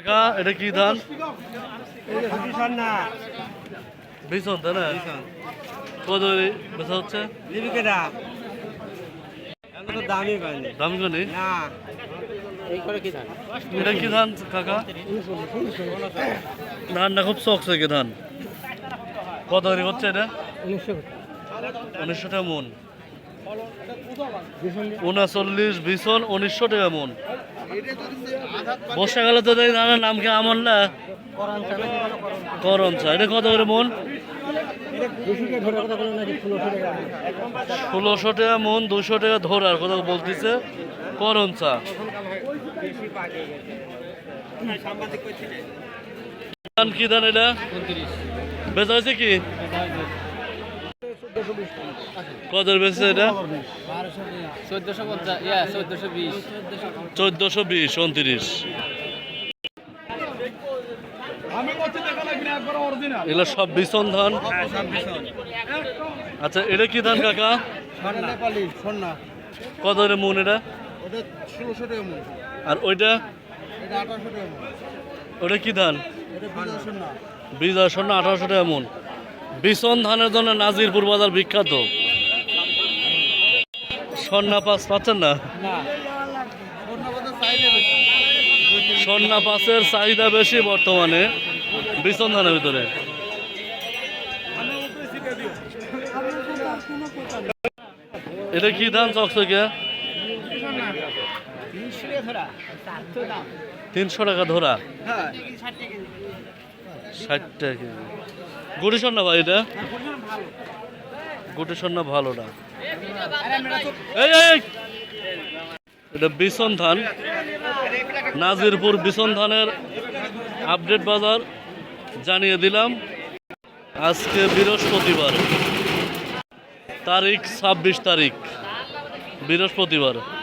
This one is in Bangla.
কাকা এটা কি ধান ভীষণ তাই না কত করে বেচা হচ্ছে লিপিকেটা এখন তো দামই পাইনি দাম কনি না এই করে কি ধান এটা কি ধান কাকা ধানটা খুব চকছে কি ধান কত হচ্ছে এটা উনিশশো উনিশশো টাকা মন উনচল্লিশ ভীষণ উনিশশো টাকা মন বর্ষাকালে তো ধানের নাম কি আমন না। করম চা এটা কত করে মন? ষোলোশো টাকা মন দুশো টাকা ধরার কথা বলতেছে। করম চা। ধান কি ধান এটা? বেচা হয়েছে কি? কত বেচছে এটা? চোদ্দশো বিশ। উনত্রিশ। এগুলো সব বিছন ধান? আচ্ছা এটা কি ধান কাকা? কত মন এটা? আর ওইটা? ওটা কি ধান? বীজ আসন আঠারোশো টাকা মন। বিছন ধানের জন্য নাজিরপুর বাজার বিখ্যাত। সন্না পাস পাচ্ছেন না? সন্না পাসের চাহিদা বেশি। বর্তমানে বিছন ধানের ভিতরে এটা কি ধান চকচকে? তিনশো টাকা ধরা। হ্যাঁ। ভাই এটা? গুটি ভালো না! এটা নাজিরপুর বিছন ধানের আপডেট বাজার জানিয়ে দিলাম। আজকে বৃহস্পতিবার, তারিখ ছাব্বিশ তারিখ। বৃহস্পতিবার।